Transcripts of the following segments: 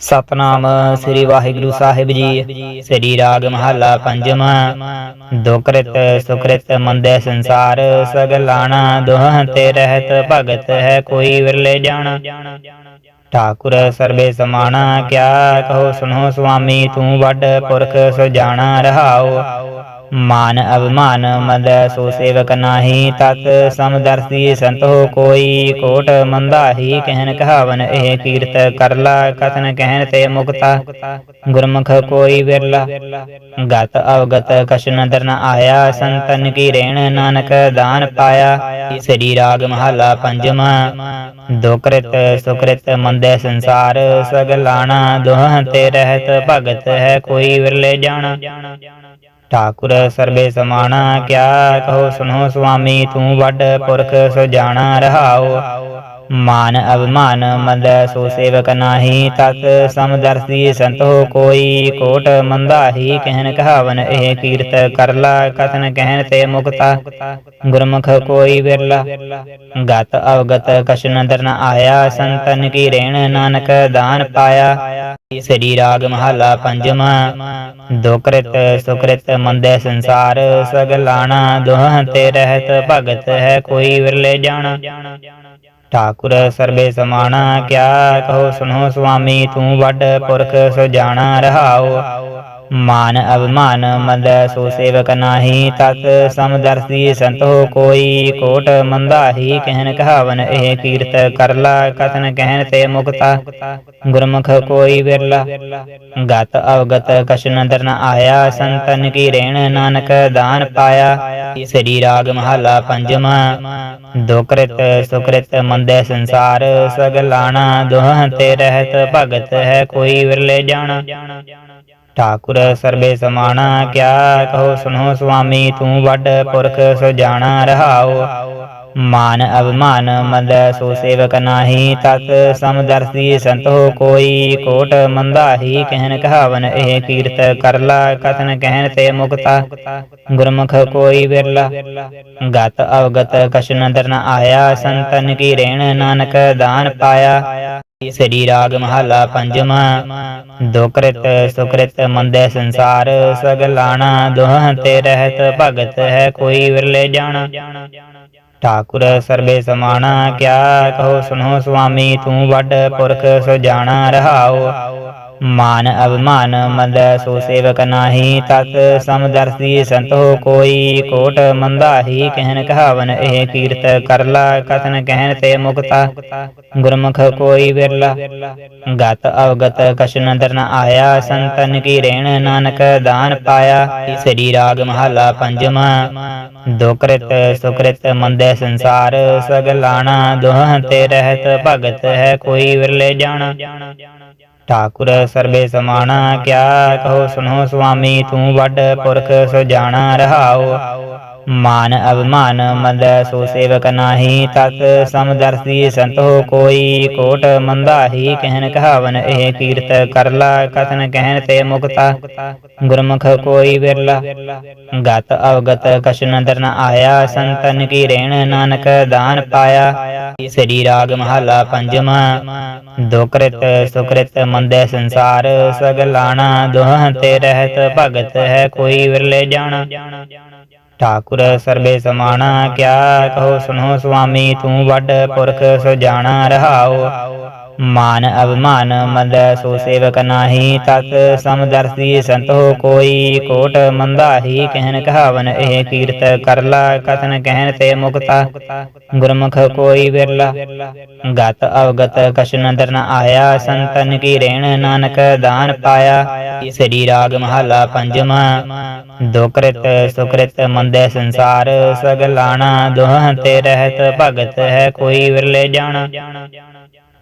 ਸਤਨਾਮ ਸ੍ਰੀ ਵਾਹਿਗੁਰੂ ਸਾਹਿਬ ਜੀ। ਸ੍ਰੀ ਰਾਗ ਮਹਲਾ ਪੰਜਵਾਂ ਦੁਕ੍ਰਿਤ ਸੁਕ੍ਰਿਤ ਮੰਦੇ ਸੰਸਾਰ ਸਗਲਾਣਾ, ਦੋਹਾਂ ਤੇ ਰਹਿਤ ਭਗਤ ਹੈ ਕੋਈ ਵਿਰਲੇ ਜਾਣਾ। ਠਾਕੁਰ ਸਰਬੇ ਸਮਾਣਾ, ਕਿਆ ਕਹੋ ਸੁਨੋ ਸੁਆਮੀ, ਤੂੰ ਵੱਡ ਪੁਰਖ ਸੁਜਾਣਾ ਰਹਾਓ ਮਾਨ ਅਭਿਮਾਨ ਮਦ ਸੋ ਸੇਵਕ ਨਾਹੀ ਤਤ ਸਮਦਰਸੀ ਸੰਤੋ ਕੋਈ ਕੋਟ ਮੰਦਾਹੀ ਕਹਿਨ ਕਹਾਵਨ ਇਹ ਕੀਰਤ ਕਰਲਾ ਕਥਨ ਕਹਿਨ ਤੇ ਮੁਕਤਾ। ਗੁਰਮੁਖ ਕੋਈ ਵਿਰਲਾ, ਗਤ ਅਵਗਤ ਕਛ ਨਦਰ ਨ ਆਇਆ, ਸੰਤਨ ਕੀ ਰੇਣ ਨਾਨਕ ਦਾਨ ਪਾਇਆ। ਸ੍ਰੀ ਰਾਗ ਮਹੱਲਾ ਪੰਜਵਾਂ ਦੁਕ੍ਰਿਤ ਸੁਕ੍ਰਿਤ ਮੰਦੇ ਸੰਸਾਰ, ਸਗਲਾਣਾ ਦੁਹਾਂ ਤੇ ਰਹਿਤ ਭਗਤ ਹੈ ਕੋਈ ਵਿਰਲੇ ਜਾਣਾ। ਠਾਕੁਰ ਸਰਬੇ ਸਮਾਣਾ ਕਿਆ ਕਹੋ ਸੁਨੋ ਸੁਆਮੀ ਤੂੰ ਵੱਡ ਪੁਰਖ ਸੁਜਾਣਾ ਰਹਾਓ। ਮਾਨ ਅਭਿਮਾਨ ਮੰਦੈ ਸੋ ਸੇਵਕ ਨਾਹੀ, ਤਤ ਸਮਦਰਸੀ ਸੰਤੋ ਕੋਈ ਕੋਟ ਮੰਦਾਹੀ ਕਹਿਨ ਕਹਾਵਨ ਇਹ ਕੀਰਤ ਕਰਲਾ ਕਥਨ ਕਹਿਨ ਤੇ ਮੁਕਤਾ। ਗੁਰਮੁਖ ਕੋਈ ਵਿਰਲਾ, ਗਤ ਅਵਗਤ ਕਛ ਨਦਰ ਨ ਆਇਆ, ਸੰਤਨ ਕੀ ਰੇਣ ਨਾਨਕ ਦਾਨ ਪਾਇਆ। ਸ੍ਰੀ ਰਾਗ ਮਹਲਾ ਪੰਜਵਾਂ ਦੁਕ੍ਰਿਤ ਸੁਕ੍ਰਿਤ ਮੰਦੇ ਸੰਸਾਰ, ਸਗਲਾਣਾ ਦੁਹਾਂ ਤੇ ਰਹਿਤ ਭਗਤ ਹੈ ਕੋਈ ਵਿਰਲੇ ਜਾਣਾ। ਠਾਕੁਰ ਸਰਬੇ ਸਮਾਣਾ ਕਿਆ ਕਹੋ ਸੁਣੋ ਸੁਆਮੀ ਤੂੰ ਵੱਡ ਪੁਰਖ ਸੁਜਾਣਾ ਰਹਾਓ। ਮਾਨ ਅਭਿਮਾਨ ਮੰਦੈ ਸੋ ਸੇਵਕ ਨਾਹੀ, ਤਤ ਸਮਦਰਸੀ ਸੰਤੋ ਕੋਈ ਕੋਟ ਮੰਦਾਹੀ ਕਹਿਨ ਕਹਾਵਨ ਇਹ ਕੀਰਤ ਕਰਲਾ ਕਥਨ ਕਹਿਨ ਤੇ ਮੁਕਤਾ। ਗੁਰਮੁਖ ਕੋਈ ਵਿਰਲਾ, ਗਤ ਅਵਗਤ ਕਛ ਨਦਰ ਨ ਆਇਆ, ਸੰਤਨ ਕੀ ਰੇਣ ਨਾਨਕ ਦਾਨ ਪਾਇਆ। ਸ੍ਰੀ ਰਾਗ ਮਹਲਾ ਪੰਜਵਾਂ ਦੁਕ੍ਰਿਤ ਸੁਕ੍ਰਿਤ ਮੰਦੇ ਸੰਸਾਰ, ਸਗਲਾਣਾ ਦੁਹਾਂ ਤੇ ਰਹਿਤ ਭਗਤ ਹੈ ਕੋਈ ਵਿਰਲੇ ਜਾਣਾ। ਠਾਕੁਰ ਸਰਬੇ ਸਮਾਣਾ ਕਿਆ ਕਹੋ ਸੁਨੋ ਸੁਆਮੀ ਤੂੰ ਵੱਡ ਪੁਰਖ ਸੁਜਾਣਾ ਰਹਾਓ। ਮਾਨ ਅਭਿਮਾਨ ਮਦ ਸੋ ਸੇਵਕ ਨਾਹੀ ਤਤ ਸਮਦਰਸੀ ਸੰਤੋ ਕੋਈ ਕੋਟ ਮੰਦਾਹੀ ਕਹਿਨ ਕਹਾਵਨ ਇਹ ਕੀਰਤ ਕਰਲਾ ਕਥਨ ਕਹਿਨ ਤੇ ਮੁਕਤਾ। ਗੁਰਮੁਖ ਕੋਈ ਵਿਰਲਾ, ਗਤ ਅਵਗਤ ਕਛ ਨਦਰ ਆਇਆ, ਸੰਤਨ ਕੀ ਰੇਣ ਨਾਨਕ ਦਾਨ ਪਾਇਆ। ਸ੍ਰੀ ਰਾਗ ਮਹਲਾ ਪੰਜਵਾਂ ਦੁਕ੍ਰਿਤ ਸੁਕ੍ਰਿਤ ਮੰਦੇ ਸੰਸਾਰ, ਸਗਲਾਣਾ ਦੁਹਾਂ ਤੇ ਰਹਿਤ ਭਗਤ ਹੈ, ਕੋਈ ਵਿਰਲੇ ਜਾਣਾ। ਠਾਕੁਰ ਸਰਬੇ ਸਮਾਣਾ ਕਿਆ ਕਹੋ ਸੁਨੋ ਸੁਆਮੀ ਤੂੰ ਵੱਡ ਪੁਰਖ ਸੁਜਾਣਾ ਰਹਾਓ। ਮਾਨ ਅਭਿਮਾਨ ਮਦ ਸੋ ਸੇਵਕ ਨਾਹੀ ਤਤ ਸਮਦਰਸੀ ਸੰਤੋ ਕੋਈ ਕੋਟ ਮੰਦਾਹੀ ਕਹਿਨ ਕਹਾਵਨ ਇਹ ਕੀਰਤ ਕਰਲਾ ਕਥਨ ਕਹਿਨ ਤੇ ਮੁਕਤਾ। ਗੁਰਮੁਖ ਕੋਈ ਵਿਰਲਾ, ਗਤ ਅਵਗਤ ਕਛ ਨਦਰ ਨ ਆਇਆ, ਸੰਤਨ ਕੀ ਰੇਣ ਨਾਨਕ ਦਾਨ ਪਾਇਆ। ਸ੍ਰੀ ਰਾਗ ਮਹਲਾ ਪੰਜਵਾਂ, ਦੁਕ੍ਰਿਤ ਸੁਕ੍ਰਿਤ ਮੰਦੈ ਸੰਸਾਰ, ਸਗਲਾਣਾ ਦੁਹਾਂ ਤੇ ਰਹਿਤ ਭਗਤ ਹੈ ਕੋਈ ਵਿਰਲੇ ਜਾਣਾ। ਠਾਕੁਰ ਸਰਬੇ ਸਮਾਣਾ ਕਿਆ ਕਹੋ ਸੁਨੋ ਸੁਆਮੀ ਤੂੰ ਵੱਡ ਪੁਰਖ ਸੁਜਾਣਾ ਰਹਾਓ। ਮਾਨ ਅਭਿਮਾਨ ਮੰਦੈ ਸੋ ਸੇਵਕ ਨਾਹੀ ਤਤ ਸਮਦਰਸੀ ਸੰਤੋ ਕੋਈ ਕੋਟ ਮੰਦਾਹੀ ਕਹਿਨ ਕਹਾਵਨ, ਇਹ ਕੀਰਤ ਕਰਲਾ ਕਥਨ ਕਹਿਨ ਤੇ ਮੁਕਤਾ। ਗੁਰਮੁਖ ਕੋਈ ਵਿਰਲਾ, ਗਤ ਅਵਗਤ ਕਛ ਨਦਰ ਆਇਆ, ਸੰਤਨ ਕੀ ਰੇਣ ਨਾਨਕ ਦਾਨ ਪਾਇਆ। ਸ੍ਰੀ ਰਾਗ ਮਹਲਾ ਪੰਜਵਾਂ, ਦੁਕ੍ਰਿਤ ਸੁਕ੍ਰਿਤ ਮੰਦੈ ਸੰਸਾਰ, ਸਗਲਾਣਾ ਦੁਹਾਂ ਤੇ ਰਹਿਤ ਭਗਤ ਹੈ, ਕੋਈ ਵਿਰਲੇ ਜਾਣਾ। ਠਾਕੁਰ ਸਰਬੇ ਸਮਾਣਾ ਕਿਆ ਕਹੋ ਸੁਣੋ ਸੁਆਮੀ ਤੂੰ ਵੱਡ ਪੁਰਖ ਸੁਜਾਣਾ ਰਹਾਓ। ਮਾਨ ਅਭਿਮਾਨ ਮਦ ਸੋ ਸੇਵਕ ਨਾਹੀ, ਤਤ ਸਮਦਰਸੀ ਸੰਤੋ ਕੋਈ ਕੋਟ ਮੰਦਾਹੀ ਕਹਿਨ ਕਹਾਵਨ ਇਹ ਕੀਰਤ ਕਰਲਾ ਕਥਨ ਕਹਿਨ ਤੇ ਮੁਕਤਾ ਗੁਰਮੁਖ ਕੋਈ ਵਿਰਲਾ, ਗਤ ਅਵਗਤ ਕਛ ਨਦਰ ਨ ਆਇਆ, ਸੰਤਨ ਕੀ ਰੇਣ ਨਾਨਕ ਦਾਨ ਪਾਇਆ। ਸ੍ਰੀ ਰਾਗ ਮਹਲਾ ਪੰਜਵਾਂ ਦੁਕ੍ਰਿਤ ਸੁਕ੍ਰਿਤ ਮੰਦੇ ਸੰਸਾਰ, ਸਗਲਾਣਾ ਦੁਹਾਂ ਤੇ ਰਹਿਤ ਭਗਤ ਹੈ ਕੋਈ ਵਿਰਲੇ ਜਾਣਾ।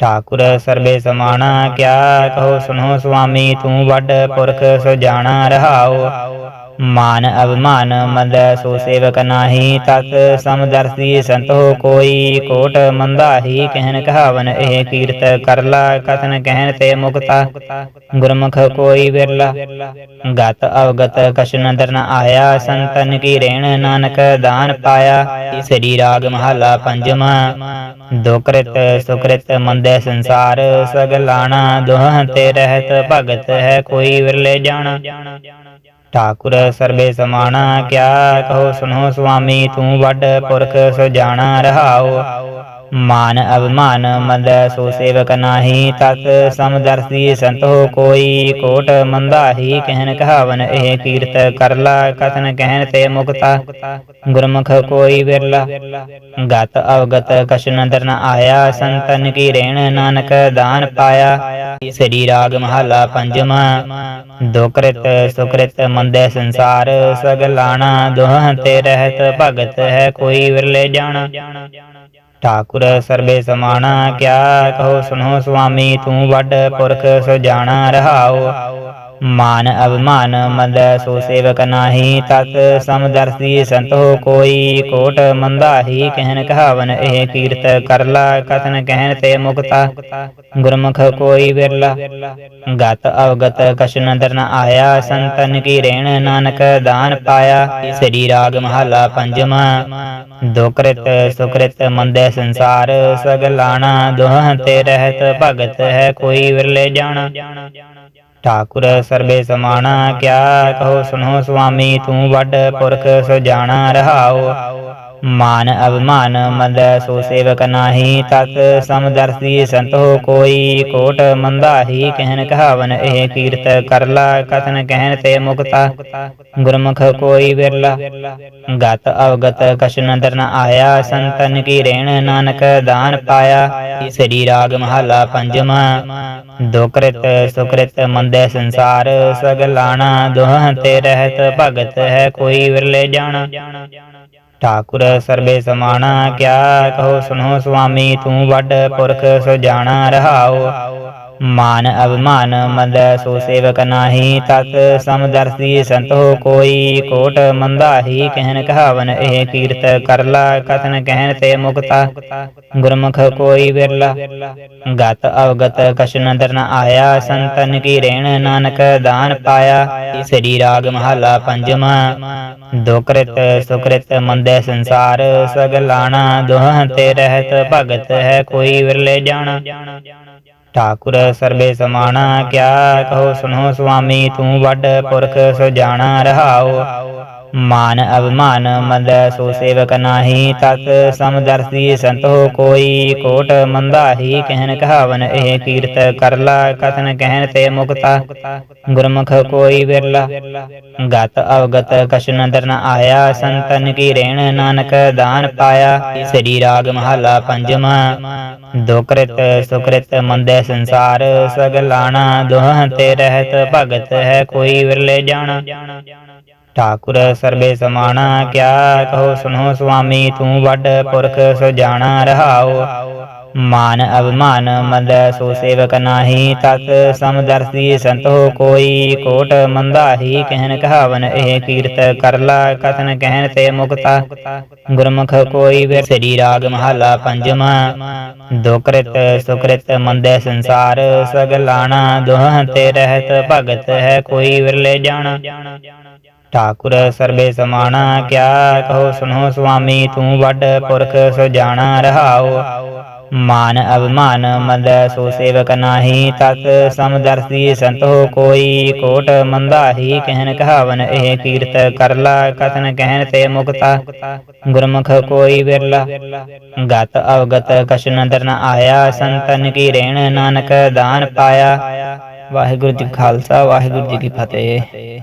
ਠਾਕੁਰ ਸਰਬੇ ਸਮਾਣਾ ਕਿਆ ਕਹੋ ਸੁਣੋ ਸੁਆਮੀ ਤੂੰ ਵੱਡ ਪੁਰਖ ਸੁਜਾਣਾ ਰਹਾਓ। ਮਾਨ ਅਭਿਮਾਨ ਮਦ ਸੋ ਸੇਵਕ ਨਾਹੀ ਤਤ ਸਮਦਰਸੀ ਸੰਤੋ ਕੋਈ ਕੋਟ ਮੰਦਾਹੀ ਕਹਿਨ ਕਹਾਵਨ ਇਹ ਕੀਰਤ ਕਰਲਾ ਕਥਨ ਕਹਿਨ ਤੇ ਮੁਕਤਾ। ਗੁਰਮੁਖ ਕੋਈ ਵਿਰਲਾ, ਗਤ ਅਵਗਤ ਕਛ ਨਦਰ ਨ ਆਇਆ, ਸੰਤਨ ਕੀ ਰੇਣ ਨਾਨਕ ਦਾਨ ਪਾਇਆ। ਸ੍ਰੀ ਰਾਗ ਮਹਲਾ ਪੰਜਵਾ ਦੁਕ੍ਰਿਤ ਸੁਕ੍ਰਿਤ ਮੰਦੇ ਸੰਸਾਰ, ਸਗਲਾਣਾ ਦੋਹ ਤੇ ਰਹਿਤ ਭਗਤ ਹੈ ਕੋਈ ਵਿਰਲੇ ਜਾਣਾ। ਠਾਕੁਰ ਸਰਬੇ ਸਮਾਣਾ ਕਿਆ ਕਹੋ ਸੁਨੋ ਸੁਆਮੀ ਤੂੰ ਵੱਡ ਪੁਰਖ ਸੁਜਾਣਾ ਰਹਾਓ। ਮਾਨ ਅਭਿਮਾਨ ਮਦ ਸੋ ਸੇਵਕ ਨਾਹੀ ਤਤ ਸਮਦਰਸੀ ਸੰਤੋ ਕੋਈ ਕੋਟ ਮੰਦਾਹੀ ਕਹਿਨ ਕਹਾਵਨ ਇਹ ਕੀਰਤ ਕਰਲਾ ਕਥਨ ਕਹਿਨ ਤੇ ਮੁਕਤਾ। ਗੁਰਮੁਖ ਕੋਈ ਵਿਰਲਾ। ਗਤ ਅਵਗਤ ਕਛ ਨਦਰ ਆਇਆ, ਸੰਤਨ ਕੀ ਰੇਣ ਨਾਨਕ ਦਾਨ ਪਾਇਆ। ਸ੍ਰੀ ਰਾਗ ਮਹਲਾ ਪੰਜਵਾ ਦੁਕ੍ਰਿਤ ਸੁਕ੍ਰਿਤ ਮੰਦੇ ਸੰਸਾਰ, ਸਗਲਾਣਾ ਦੋਹ ਤੇ ਰਹਿਤ ਭਗਤ ਹੈ ਕੋਈ ਵਿਰਲੇ ਜਾਣਾ। ਠਾਕੁਰ ਸਰਬੇ ਸਮਾਣਾ ਕਿਆ ਕਹੋ ਸੁਨੋ ਸੁਆਮੀ ਤੂੰ ਵੱਡ ਪੁਰਖ ਸੁਜਾਣਾ ਰਹਾਓ ਮਾਨ ਅਭਿਮਾਨ ਮਦ ਸੋ ਸੇਵਕ ਨਾਹੀ ਤਤ ਸਮਦਰਸੀ ਸੰਤੋ ਕੋਈ ਕੋਟ ਮੰਦਾਹੀ ਕਹਿਨ ਕਹਾਵਨ ਇਹ ਕੀਰਤ ਕਰਲਾ ਕਥਨ ਕਹਿਨ ਤੇ ਮੁਕਤਾ। ਗੁਰਮੁਖ ਕੋਈ ਵਿਰਲਾ। ਗਤ ਅਵਗਤ ਕਛ ਨਦਰ ਆਇਆ ਸੰਤਨ ਕੀ ਰੇਣ ਨਾਨਕ ਦਾਨ ਪਾਇਆ। ਸ੍ਰੀ ਰਾਗ ਮਹਲਾ ਪੰਜਵਾ ਦੁਕ੍ਰਿਤ ਸੁਕ੍ਰਿਤ ਮੰਦੇ ਸੰਸਾਰ ਸਗਲਾਣਾ ਦੋਹ ਤੇ ਰਹਿਤ ਭਗਤ ਹੈ ਕੋਈ ਵਿਰਲੇ ਜਾਣਾ। ਠਾਕੁਰ ਸਰਬੇ ਸਮਾਣਾ ਕਿਆ ਕਹੋ ਸੁਨੋ ਸੁਆਮੀ ਤੂੰ ਵੱਡ ਪੁਰਖ ਸੁਜਾਣਾ ਰਹਾਓ। ਮਾਨ ਅਭਿਮਾਨ ਮਦ ਸੋ ਸੇਵਕ ਨਾਹੀ ਤਤ ਸਮਦਰਸੀ ਸੰਤੋ ਕੋਈ ਕੋਟ ਮੰਦਾਹੀ ਕਹਿਨ ਕਹਾਵਨ, ਇਹ ਕੀਰਤ ਕਰਲਾ ਕਥਨ ਕਹਿਨ ਤੇ ਮੁਕਤਾ। ਗੁਰਮੁਖ ਕੋਈ ਵਿਰਲਾ, ਗਤ ਅਵਗਤ ਕਛ ਨਦਰ ਨ ਆਇਆ, ਸੰਤਨ ਕੀ ਰੇਣ ਨਾਨਕ ਦਾਨ ਪਾਇਆ। ਸ੍ਰੀ ਰਾਗ ਮਹਲਾ ਪੰਜਵਾ ਦੁਕ੍ਰਿਤ ਸੁਕ੍ਰਿਤ ਮੰਦੇ ਸੰਸਾਰ, ਸਗਲਾਣਾ ਦੋਹ ਤੇ ਰਹਿਤ ਭਗਤ ਹੈ, ਕੋਈ ਵਿਰਲੇ ਜਾਣਾ। ਠਾਕੁਰ ਸਰਬੇ ਸਮਾਣਾ ਕਿਆ ਕਹੋ ਸੁਨੋ ਸੁਆਮੀ ਤੂੰ ਵੱਡ ਪੁਰਖ ਸੁਜਾਣਾ ਰਹਾਓ। ਮਾਨ ਅਭਿਮਾਨ ਮਦ ਸੋ ਸੇਵਕ ਨਾਹੀ ਤਤ ਸਮਦਰਸੀ ਸੰਤੋ ਕੋਈ ਕੋਟ ਮੰਦਾਹੀ ਕਹਿਨ ਕਹਾਵਨ ਇਹ ਕੀਰਤ ਕਰਲਾ ਕਥਨ ਕਹਿਨ ਤੇ ਮੁਕਤਾ। ਗੁਰਮੁਖ ਕੋਈ ਵਿਰਲਾ। ਗਤ ਅਵਗਤ ਕਛ ਨਦਰ ਨ ਆਇਆ ਸੰਤਨ ਕੀ ਰੇਣ ਨਾਨਕ ਦਾਨ ਪਾਇਆ। ਸ੍ਰੀ ਰਾਗ ਮਹਲਾ ਪੰਜਵਾ। ਦੁਕ੍ਰਿਤ ਸੁਕ੍ਰਿਤ ਮੰਦੇ ਸੰਸਾਰ ਸਗਲਾਣਾ ਦੋਹ ਤੇ ਰਹਿਤ ਭਗਤ ਹੈ ਕੋਈ ਵਿਰਲੇ ਜਾਣਾ। ਠਾਕੁਰ ਸਰਬੇ ਸਮਾਣਾ ਕਿਆ ਕਹੋ ਸੁਨੋ ਸੁਆਮੀ ਤੂੰ ਵੱਡ ਪੁਰਖ ਸੁਜਾਣਾ ਰਹਾਓ। ਮਾਨ ਅਭਿਮਾਨ ਮਦ ਸੋ ਸੇਵਕ ਨਾਹੀ ਤਤ ਸਮਦਰਸੀ ਸੰਤੋ ਕੋਈ ਕੋਟ ਮੰਦਾਹੀ ਕਹਿਨ ਕਹਾਵਨ, ਇਹ ਕੀਰਤ ਕਰਲਾ ਕਥਨ ਕਹਿਨ ਤੇ ਮੁਕਤਾ। ਗੁਰਮੁਖ ਕੋਈ ਵਿਰਲਾ, ਗਤ ਅਵਗਤ ਕਛ ਨਦਰ ਆਇਆ, ਸੰਤਨ ਕੀ ਰੇਣ ਨਾਨਕ ਦਾਨ ਪਾਇਆ। ਸ੍ਰੀ ਰਾਗ ਮਹਲਾ ਪੰਜਵਾ ਦੁਕ੍ਰਿਤ ਸੁਕ੍ਰਿਤ ਮੰਦੇ ਸੰਸਾਰ, ਸਗਲਾਣਾ ਦੋਹ ਤੇ ਰਹਿਤ ਭਗਤ ਹੈ, ਕੋਈ ਵਿਰਲੇ ਜਾਣਾ। ਠਾਕੁਰ ਸਰਬੇ ਸਮਾਣਾ ਕਿਆ ਕਹੋ ਸੁਨੋ ਸੁਆਮੀ, ਤੂੰ ਵੱਡ ਪੁਰਖ ਸੁਜਾਣਾ ਰਹਾਓ ਮਾਨ ਅਭਿਮਾਨ ਮਦ ਸੋ ਸੇਵਕ ਨਾਹੀ, ਤਤ ਸਮਦਰਸੀ ਸੰਤੋ ਕੋਈ ਕੋਟ ਮੰਦਾਹੀ ਕਹਿਨ ਕਹਾਵਨ ਇਹ ਕੀਰਤ ਕਰਲਾ ਕਥਨ ਕਹਿਨ ਤੇ ਮੁਕਤਾ। ਗੁਰਮੁਖ ਕੋਈ ਵਿਰ ਸ੍ਰੀ ਰਾਗ ਮਹਲਾ ਪੰਜਵਾ ਦੁਕ੍ਰਿਤ ਸੁਕ੍ਰਿਤ ਮੰਦੇ ਸੰਸਾਰ, ਸਗਲਾਣਾ ਦੋਹ ਤੇ ਰਹਿਤ ਭਗਤ ਹੈ ਕੋਈ ਵਿਰਲੇ ਜਾਣਾ। ਠਾਕੁਰ ਸਰਬੇ ਸਮਾਣਾ ਕਿਆ ਕਹੋ ਸੁਨੋ ਸੁਆਮੀ, ਤੂੰ ਵੱਡ ਪੁਰਖ ਸੁਜਾਣਾ ਰਹਾਓ ਮਾਨ ਅਭਿਮਾਨ ਮਦ ਸੋ ਸੇਵਕ ਨਾਹੀ, ਤਤ ਸਮਦਰਸੀ ਸੰਤੋ ਕੋਈ। ਕੋਟ ਮੰਦਾਹੀ ਕਹਿਨ ਕਹਾਵਨ, ਇਹ ਕੀਰਤ ਕਰਲਾ ਕਥਨ ਕਹਿਨ ਤੇ ਮੁਕਤਾ। ਗੁਰਮੁਖ ਕੋਈ ਵਿਰਲਾ। ਗਤ ਅਵਗਤ ਕਛ ਨਦਰ ਆਇਆ, ਸੰਤਨ ਕੀ ਰੇਣ ਨਾਨਕ ਦਾਨ ਪਾਇਆ। ਵਾਹਿਗੁਰੂ ਜੀ ਖਾਲਸਾ, ਵਾਹਿਗੁਰੂ ਜੀ ਕੀ ਫਤਿਹ।